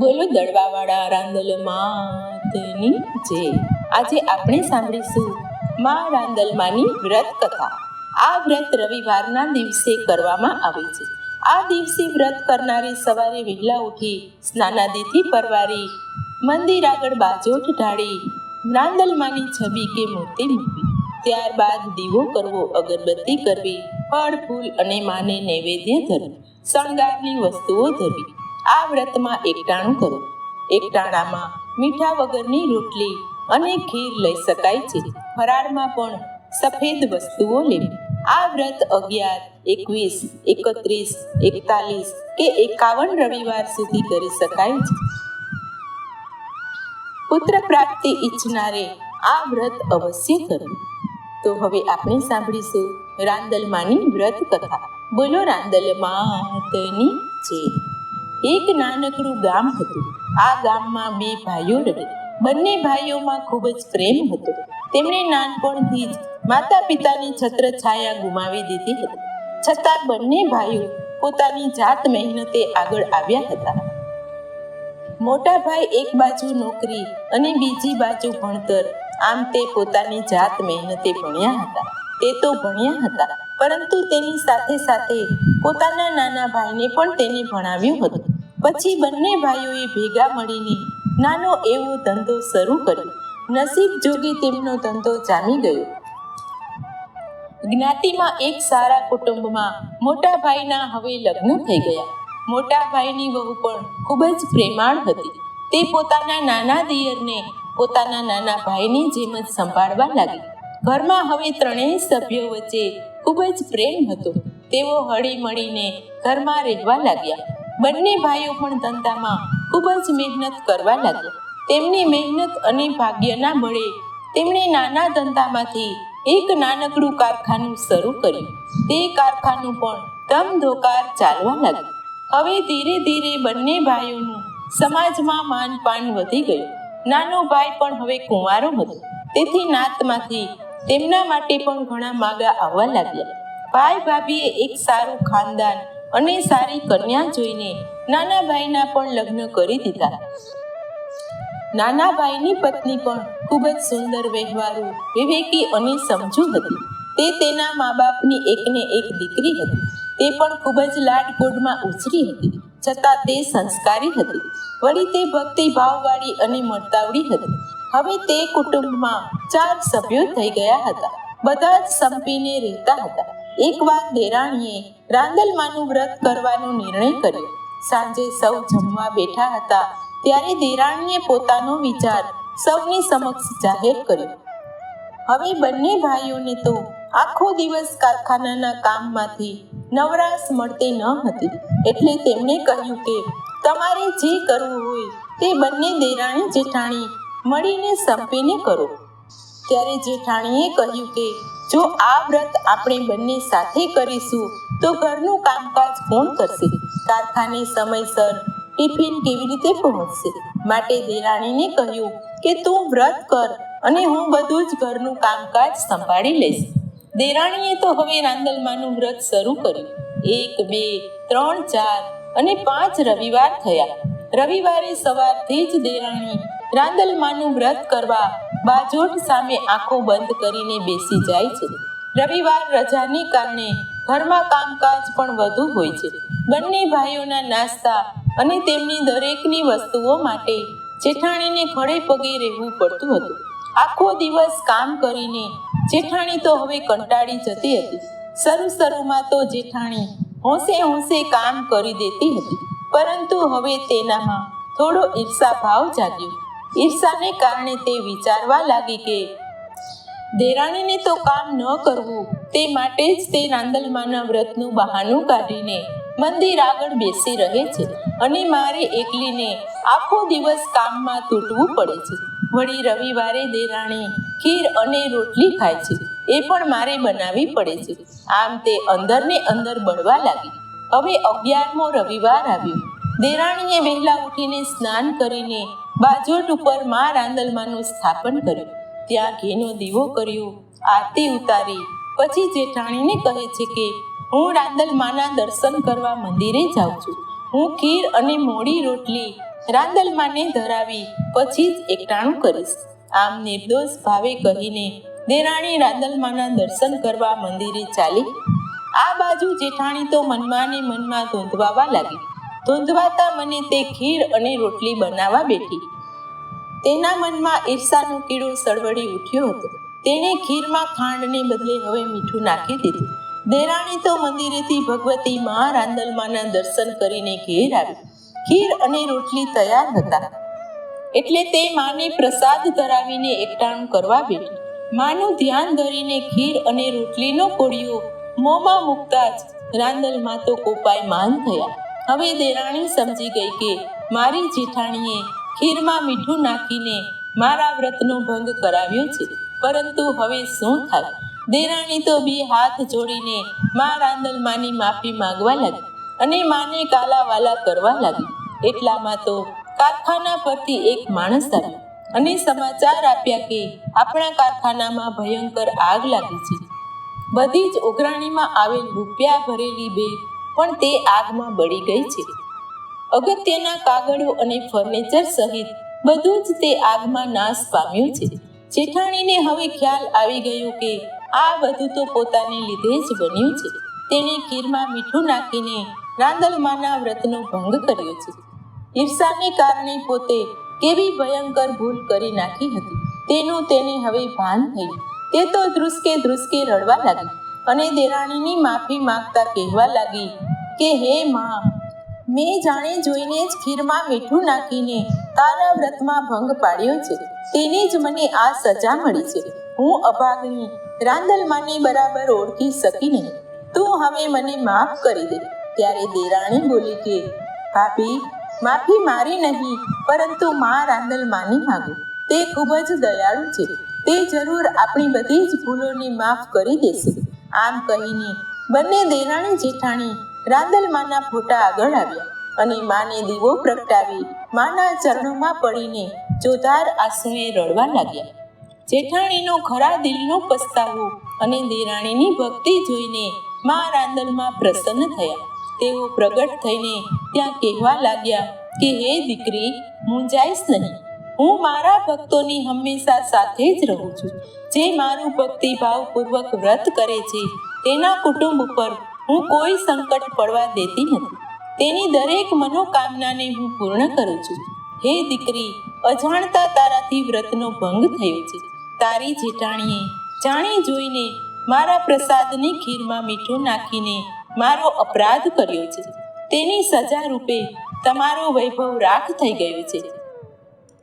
બોલો દડવાવાળા રાંદલ માતની જે. આજે આપણે સાંભળીશું મા રાંદલમાની વ્રત કથા આ વ્રત રવિવારના દિવસે કરવામાં આવે છે. આ દિવસે વ્રત કરનારે સવારે વહેલા ઉઠી સ્નાનાદિથી પરવારી મંદિર આગળ બાજોટ ઢાળી રાંદલમાની છબી કે મૂર્તિ મૂકવી ત્યારબાદ દીવો કરવો, અગરબત્તી કરવી, ફળ, ફૂલ અને માને નૈવેદ્ય ધરવું. શણગારની વસ્તુઓ ધરવી. આ વ્રતમાં એકટાણું કરો. એકટાણામાં મીઠા વગરની રોટલી અને ખીર લઈ શકાય છે. ફરાળમાં પણ સફેદ વસ્તુઓ લેવી. આ વ્રત અગિયાર, એકવીસ, એકત્રીસ, એકતાલીસ કે એકાવન રવિવાર સુધી કરી શકાય છે. પુત્ર પ્રાપ્તિ ઈચ્છનારે આ વ્રત અવશ્ય કરવું તો હવે આપણે સાંભળીશું રાંદલમાની વ્રત કથા બોલો રાંદલ માતની છે એક નાનકડું ગામ હતું. આ ગામમાં બે ભાઈઓ રહે. બંને ભાઈઓમાં ખૂબ જ પ્રેમ હતો. તેમણે નાનપણથી જ માતા પિતાની છત્ર છાયા ગુમાવી દીધી હતી. છતાં બંને ભાઈઓ પોતાની જાત મહેનતે આગળ આવ્યા હતા. મોટા ભાઈ એક બાજુ નોકરી અને બીજી બાજુ ભણતર. આમ તે પોતાની જાત મહેનતે ભણ્યા હતા. તે તો ભણ્યા હતા. પરંતુ તેની સાથે સાથે પોતાના નાના ભાઈને પણ તેને ભણાવ્યું હતું. પછી બંને ભાઈઓએ ભેગા મળીને નાનો એવો ધંધો શરૂ કર્યો. નસીબ જોગે તેમનો ધંધો જામી ગયો. જ્ઞાતિમાં એક સારા કુટુંબમાં મોટા ભાઈના હવે લગ્ન થઈ ગયા. મોટા ભાઈની વહુ પણ ખૂબ જ પ્રેમાળ હતી. તે પોતાના નાના દિયરને પોતાના નાના ભાઈની જેમ જ સંભાળવા લાગી. ઘરમાં હવે ત્રણેય સભ્યો વચ્ચે ખૂબ જ પ્રેમ હતો. તેઓ હળી મળીને ઘરમાં રહેવા લાગ્યા. બંને ભાઈઓ પણ ધંધામાં ખૂબ જ મહેનત કરવા લાગ્યા. તેમની મહેનત અને ભાગ્યના બળે તેમણે નાના ધંધામાંથી એક નાનકડું કારખાનું શરૂ કર્યું. તે કારખાનું પણ ધમધોકાર ચાલવા લાગ્યું. હવે ધીરે ધીરે બંને ભાઈઓનું સમાજમાં માન પાન વધી ગયું. નાનો ભાઈ પણ હવે કુંવારો હતો. તેથી નાતમાંથી તેમના માટે પણ ઘણા માગા આવવા લાગ્યા. ભાઈ ભાભીએ એક સારું ખાનદાન અને સારી કન્યા જોઈને નાના ભાઈના પણ લગ્ન કરી દીધા. નાના ભાઈની પત્ની પણ ખૂબ જ સુંદર વ્યવહારુ, વિવેકી અને સમજુ હતી. તે તેના મા બાપની એકને એક દીકરી હતી. તે પણ ખૂબ જ લાડકોડમાં ઉછરી હતી, છતાં તે સંસ્કારી હતી. વળી તે ભક્તિ ભાવવાળી અને મળતાવડી હતી. હવે તે કુટુંબમાં ચાર સભ્યો થઈ ગયા હતા. બધા જ સંપીને રહેતા હતા. એકવાર દેરાણીએ રાંદલમાનું વ્રત કરવાનો નિર્ણય કર્યો. સાંજે સૌ જમવા બેઠા હતા, ત્યારે દેરાણીએ પોતાનો વિચાર સૌની સમક્ષ જાહેર કર્યો. હવે બંને ભાઈઓને તો આખો દિવસ કારખાનાના કામમાંથી નવરાશ મળતી ન હતી, એટલે તેમણે કહ્યું કે તમારે જે કરવું હોય તે બંને દેરાણી જેઠાણી મળીને સંપીને કરો. ત્યારે જેઠાણીએ કહ્યું કે જો આ વ્રત આપણે બંને સાથે કરીશું, તો ઘરનું કામકાજ કોણ કરશે? કારખાને સમયસર ટિફિન કેવી રીતે પહોંચશે? માટે દેરાણીને કહ્યું કે તું વ્રત કર અને હું બધું જ ઘરનું કામકાજ સંભાળી લઈશ. દેરાણીએ તો હવે રાંદલમાનું વ્રત શરૂ કર્યું. એક, બે, ત્રણ, ચાર અને પાંચ રવિવાર થયા. રવિવારે સવારથી જ દેરાણી રાંદલમાનું વ્રત કરવા બાજોટ સામે આંખો બંધ કરીને બેસી જાય છે. રવિવાર રજાને કારણે ઘરમાં કામકાજ પણ વધુ હોય છે. બંને ભાઈઓના નાસ્તા અને તેમની દરેકની વસ્તુઓ માટે જેઠાણીને ખડે પગે રહેવું પડતું હતું. આખો દિવસ કામ કરીને જેઠાણી તો હવે કંટાળી જતી હતી. શરૂ શરૂમાં તો જેઠાણી હોંશે હોંશે કામ કરી દેતી હતી. પરંતુ હવે તેનામાં થોડો ઈર્ષા ભાવ જાગ્યો. ઈર્ષાને કારણે તે વિચારવા લાગી કે દેરાણીને તો કામ ન કરવું, તે માટે જ તે રાંદલમાના વ્રતનું બહાનું કાઢીને મંદિર આગળ બેસી રહે છે અને મારે એકલીને આખો દિવસ કામમાં તૂટવું પડે છે. વળી રવિવારે દેરાણી ખીર અને રોટલી ખાય છે, એ પણ મારે બનાવવી પડે છે. આમ તે અંદરને અંદર બળવા લાગી. હવે અગિયારમો રવિવાર આવ્યો. દેરાણીએ વહેલા ઉઠીને સ્નાન કરીને બાજોટ ઉપર મા રાંદલમાનું સ્થાપન કર્યું. ત્યાં ઘીનો દીવો કર્યો, આરતી ઉતારી. પછી જેઠાણીને કહે છે કે, હું રાંદલમાના દર્શન કરવા મંદિરે જાઉં છું. હું ખીર અને મોડી રોટલી રાંદલમાને ધરાવી, પછી જ એકટાણું કરીશ. આમ નિર્દોષ ભાવે કહીને દેરાણી રાંદલમાના દર્શન કરવા મંદિરે ચાલી. આ બાજુ જેઠાણી તો મનમાં ને મનમાં ધોંધવાવા લાગી. ધૂંધવાતા મને તે ખીર અને રોટલી બનાવવા બેઠી. તેના મનમાં ઈર્ષાનું કીડો સળવળી ઉઠ્યો હતો. તેણે ખીરમાં ખાંડને બદલે હવે મીઠું નાખી દીધું. દેરાણી તો મંદિરેથી ભગવતી મા રાંદલમાના દર્શન કરીને ઘેર આવી. ખીર અને રોટલી તૈયાર હતા. એટલે તે માને પ્રસાદ ધરાવીને એકટાણું કરવા બેઠી. માનું ધ્યાન ધરીને ખીર અને રોટલીનો કોળિયો મોંમાં મૂકતા જ રાંદલમાં તો કોપાય માન થયા. હવે દેરાણી સમજી ગઈ કે મારી જેઠાણીએ ખીરમાં મીઠું નાખીને મારા વ્રતનો ભંગ કરાવ્યો છે. પરંતુ હવે શું થાય? દેરાણી તો બે હાથ જોડીને મા રાંદલમાની માફી માંગવા લાગી અને માને કાલાવાલા કરવા લાગી. એટલામાં તો કારખાના પરથી એક માણસ આવ્યો અને સમાચાર આપ્યા કે આપણા કારખાનામાં ભયંકર આગ લાગી છે. બધી જ ઉઘરાણીમાં આવેલ રૂપિયા ભરેલી બેગ પણ તે આગમાં બળી ગઈ છે. અગત્યના કાગળો અને ફર્નિચર સહિત બધું જ તે આગમાં નાશ પામ્યું છે. જેઠાણીને હવે ખ્યાલ આવી ગયો કે આ બધું તો પોતાને લીધે જ બન્યું છે. તેણે ખીરમાં મીઠું નાખીને રાંદલમાના વ્રતનો ભંગ કર્યો છે. ઈર્ષાને કારણે પોતે કેવી ભયંકર ભૂલ કરી નાખી હતી. તેનું તેને હવે ભાન થયું. તે તો ધ્રુસકે ધ્રુસકે રડવા લાગી. અને દેરાણીની માફી માંગતા કહેવા લાગી કે, હે માં, મેં જાણે જોઈને જ ખીરમાં મીઠું નાખીને તારા વ્રતમાં ભંગ પાડ્યો છે. તેની જ મને આ સજા મળી છે. હું અભાગની રાંદલમાને બરાબર ઓળખી શકી નહીં. તું હવે મને માફ કરી દે. ત્યારે દેરાણી બોલી કે, ભાભી, માફી મારી નહીં, પરંતુ મા રાંદલમાની માગું. તે ખૂબ જ દયાળુ છે. તે જરૂર આપણી બધી જ ભૂલોને માફ કરી દેશે. આમ કહીને બંને દેરાણી જેઠાણી રાંદલમાના ફોટા આગળ આવ્યા અને માને દીવો પ્રગટાવી માના ચરણોમાં પડીને જોધાર આંસુએ રડવા લાગ્યા. જેઠાણીનો ખરા દિલનો પસ્તાવો અને દેરાણીની ભક્તિ જોઈને મા રાંદલમાં પ્રસન્ન થયા. તેઓ પ્રગટ થઈને ત્યાં કહેવા લાગ્યા કે, હે દીકરી, મૂંઝાઈશ નહીં. હું મારા ભક્તોની હંમેશા સાથે જ રહું છું. જે મારું ભક્તિભાવપૂર્વક વ્રત કરે છે, તેના કુટુંબ ઉપર હું કોઈ સંકટ પડવા દેતી નથી. તેની દરેક મનોકામનાને હું પૂર્ણ કરું છું. હે દીકરી, અજાણતા તારાથી વ્રતનો ભંગ થયો છે. તારી જેઠાણીએ જાણી જોઈને મારા પ્રસાદની ખીરમાં મીઠું નાખીને મારો અપરાધ કર્યો છે. તેની સજા રૂપે તમારો વૈભવ રાખ થઈ ગયો છે.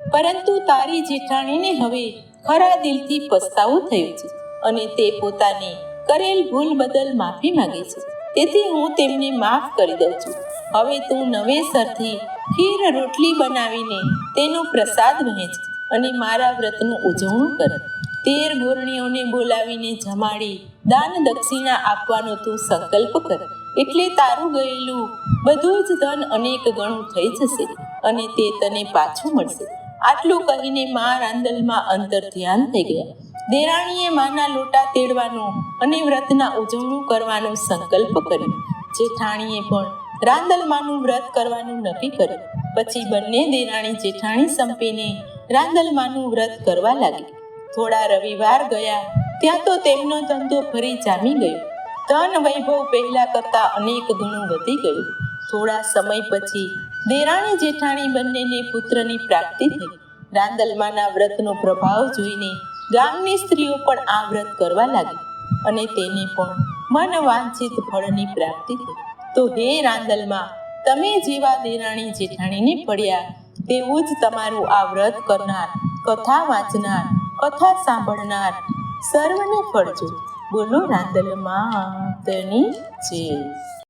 પરંતુ તારી જેઠાણીને હવે ખરા દિલથી પસ્તાવો થયો છે અને તે પોતાની કરેલ ભૂલ બદલ માફી માંગે છે. તેથી હું તેમને માફ કરી દઉં છું. હવે તું નવેસરથી ખીર રોટલી બનાવીને તેનો પ્રસાદ વહેંચ અને મારા વ્રતનું ઉજવણું કર. તેર ગોરણીઓને બોલાવીને જમાડી દાન દક્ષિણા આપવાનો તું સંકલ્પ કર. એટલે તારું ગયેલું બધું જ ધન અનેક ગણું થઈ જશે અને તે તને પાછું મળશે. આટલું કહીને મા રાંદલમાં અંતર ધ્યાન થઈ ગયા. દેરાણીએ માના લોટા તેડવાનો અને વ્રતના ઉજવણું કરવાનો સંકલ્પ કર્યો. જેઠાણીએ પણ રાંદલમાનું વ્રત કરવાનું નક્કી કર્યું. પછી બંને દેરાણી જેઠાણી સંપીને રાંદલમાનું વ્રત કરવા લાગી. થોડા રવિવાર ગયા, ત્યાં તો તેમનો ધંધો ફરી જામી ગયો. ધન વૈભવ પહેલા કરતા અનેક ગણું વધી ગયું. થોડા સમય પછી દેરાણી જેઠાણી બંનેને પુત્રની પ્રાપ્તિ થઈ. રાંદલમાના વ્રતનો પ્રભાવ જોઈને ગામની સ્ત્રીઓ પણ આ વ્રત કરવા લાગી અને તેને પણ મન વાંછિત ફળની પ્રાપ્તિ થઈ. તો હે રાંદલમાં, તમે જેવા દેરાણી જેઠાણીને પડ્યા, તેવું જ તમારું આ વ્રત કરનાર, કથા વાંચનાર, કથા સાંભળનાર સર્વને ફળજો. બોલો રાંદલમાં, તની જય